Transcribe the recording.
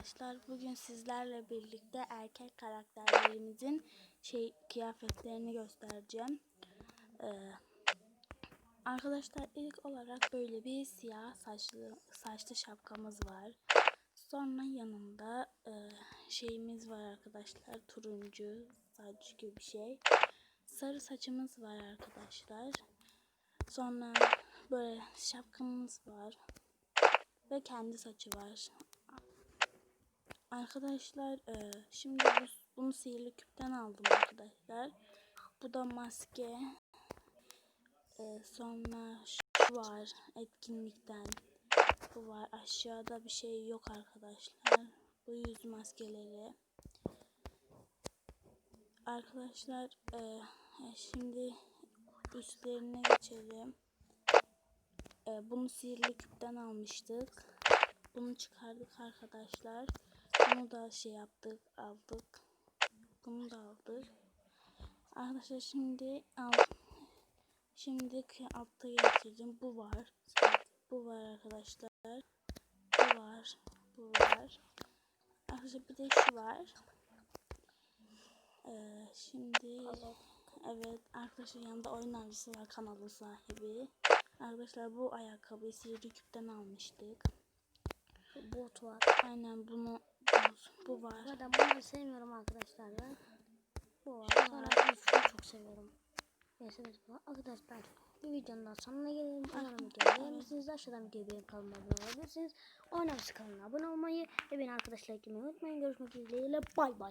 arkadaşlar. Bugün sizlerle birlikte erkek karakterlerimizin şey kıyafetlerini göstereceğim. Ee, arkadaşlar ilk olarak böyle bir siyah saçlı saçlı şapkamız var. Sonra yanında e, şeyimiz var arkadaşlar. Turuncu saç gibi bir şey. Sarı saçımız var arkadaşlar. Sonra böyle şapkamız var. Ve kendi saçı var. Arkadaşlar e, şimdi bu, bunu sihirli küpten aldım arkadaşlar. Bu da maske. E, sonra şu var etkinlikten. Bu var. Aşağıda bir şey yok arkadaşlar. Bu yüz maskeleri. Arkadaşlar e, şimdi üstlerine geçelim. E, bunu sihirli küpten almıştık. Bunu çıkardık arkadaşlar. Bunu da şey yaptık, aldık. Bunu da aldık. Arkadaşlar şimdi al. Şimdi altta getirdim. Bu var. Bu var arkadaşlar. Bu var. Bu var. Arkadaşlar bir de şu var. Ee, şimdi evet arkadaşlar yanında oyun avcısı var kanalın sahibi. Arkadaşlar bu ayakkabıyı sihirli küpten almıştık. Bot var. Aynen bunu bu var. Zaten bunları sevmiyorum arkadaşlar ben. Bu var. Sonra şunu çok seviyorum. Neyse biz bu. Arkadaşlar bir videonun daha sonuna gelelim. Umarım videoyu beğenmişsiniz. Aşağıdan videoyu beğenip kanalıma abone olabilirsiniz. Oynaması kanalına abone olmayı ve beni arkadaşlar eklemeyi unutmayın. Görüşmek dileğiyle. Bay bay.